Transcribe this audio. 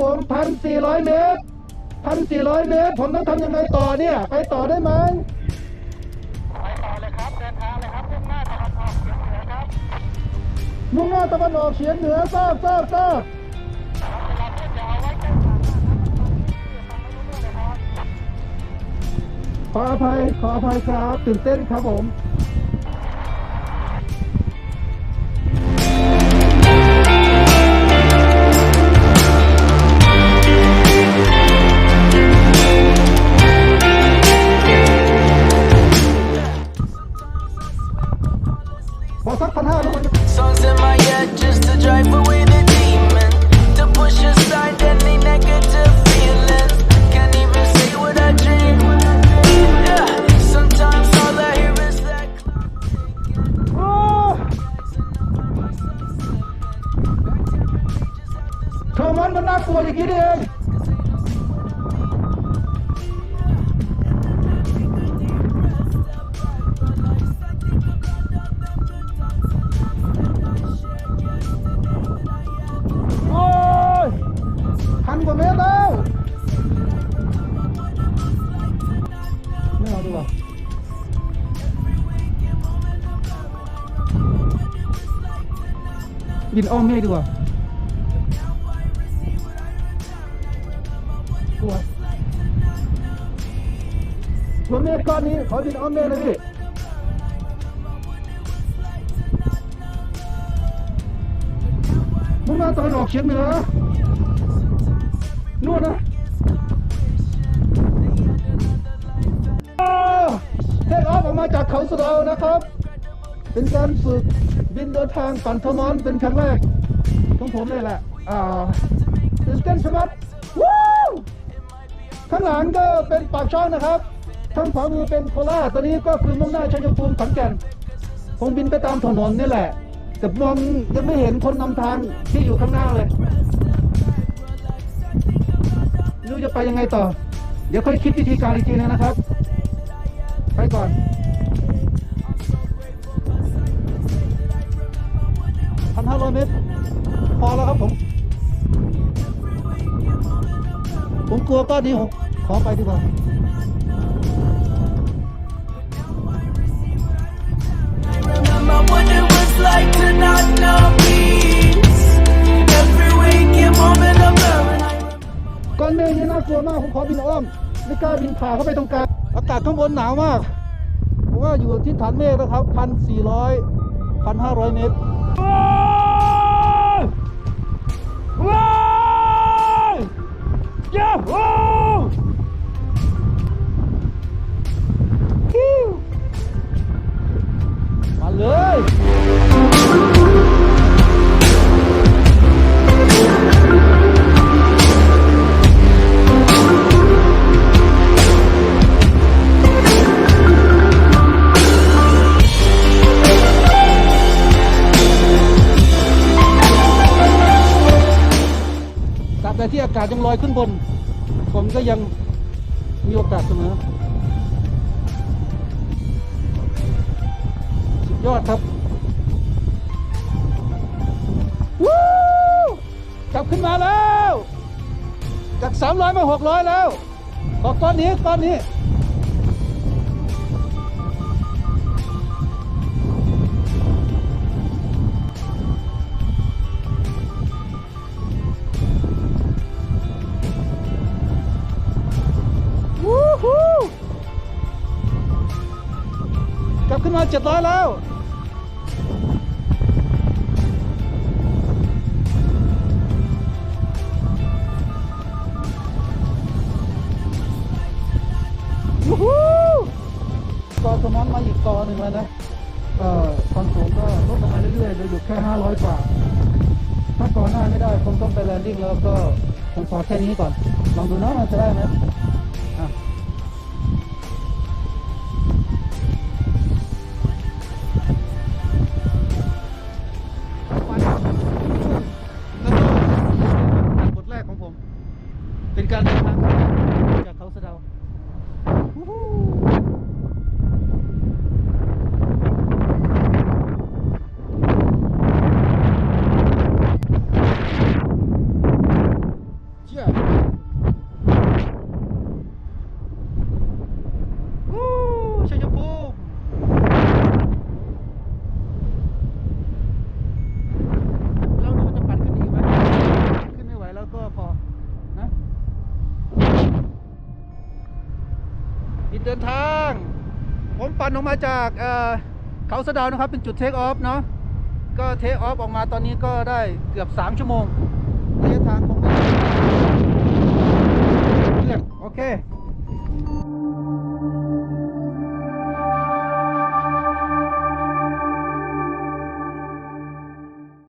ผมพันสี่ร้อยเมตรพันสี่ร้อยเมตร ผมต้องทำยังไงต่อเนี่ย ไปต่อได้ไหมไปต่อเลยครับเดินทางเลยครับมุ่งหน้าตะวันออกเฉียงเหนือครับมุ่งหน้าตะวันออกเฉียงเหนือทราบทราบทราบเวลาเพื่อนจะเอาไว้ใกล้ฝั่งนะครับฟังไม่รู้เรื่องเลยครับขออภัยขออภัยครับตื่นเต้นครับผม Songs in my head just to drive away the demon. To push aside any negative บินอ้อมเมฆดีกว่ากลัวกลัวเมฆก้อนนี้ขอบินอ้อมเมฆเลยพี่มุ่งหน้าตะวันออกเฉียงเหนือนู่นนะเทคออฟออกมาจากเขาสะเดานะครับ เป็นการฝึกบินเดินทางปั่นทมอนเป็นครั้งแรกของผมเลยแหละอ่าตื่นเต้นชะมัดวู้ข้างหลังก็เป็นปากช่องนะครับทางขวามือเป็นโคราชตอนนี้ก็คือมุ่งหน้าชัยภูมิขอนแก่นคงบินไปตามถนนนี่แหละแต่มองยังไม่เห็นคนนำทางที่อยู่ข้างหน้าเลยไม่รู้จะไปยังไงต่อ เดี๋ยวค่อยคิดวิธีการอีกทีนึงนะครับ ไปก่อน พันห้าร้อยเมตร พอแล้วครับผม ผมกลัวก้อนนี้ผมขอไปดีกว่าก้อนเมฆนี่น่ากลัวมาก ผมขอบินอ้อม ไม่กล้าบินผ่าเข้าไปตรงกลาง อากาศข้างบนหนาวมากผมว่าอยู่ที่ฐานเมฆนะครับพันสี่ร้อยพันห้าร้อยเมตร กาศยังลอยขึ้นบน ผมก็ยังมีโอกาสเสมอ สุดยอดครับวู้กลับขึ้นมาแล้ว จาก300มา600แล้ว ขอก้อนนี้ก้อนนี้ ลับขึ้นมา700แล้ววู้ฮู้กอสมอนมาอีกกอหนึ่งแล้วนะเอ่อความสูงก็ลดลงมาเรื่อยๆเลยอยู่แค่500กว่า ถ้าก่อนหน้าไม่ได้คงต้องไปแลนดิ้งแล้วก็ผมขอแค่นี้ก่อน ลองดูนะมันจะได้ไหมอะ เดินทาง ผมปั่นออกมาจากเขาสะดาวนะครับ เป็นจุดเทคออฟเนาะก็เทคออฟออกมาตอนนี้ก็ได้เกือบ 3 ชั่วโมงระยะทางคงไม่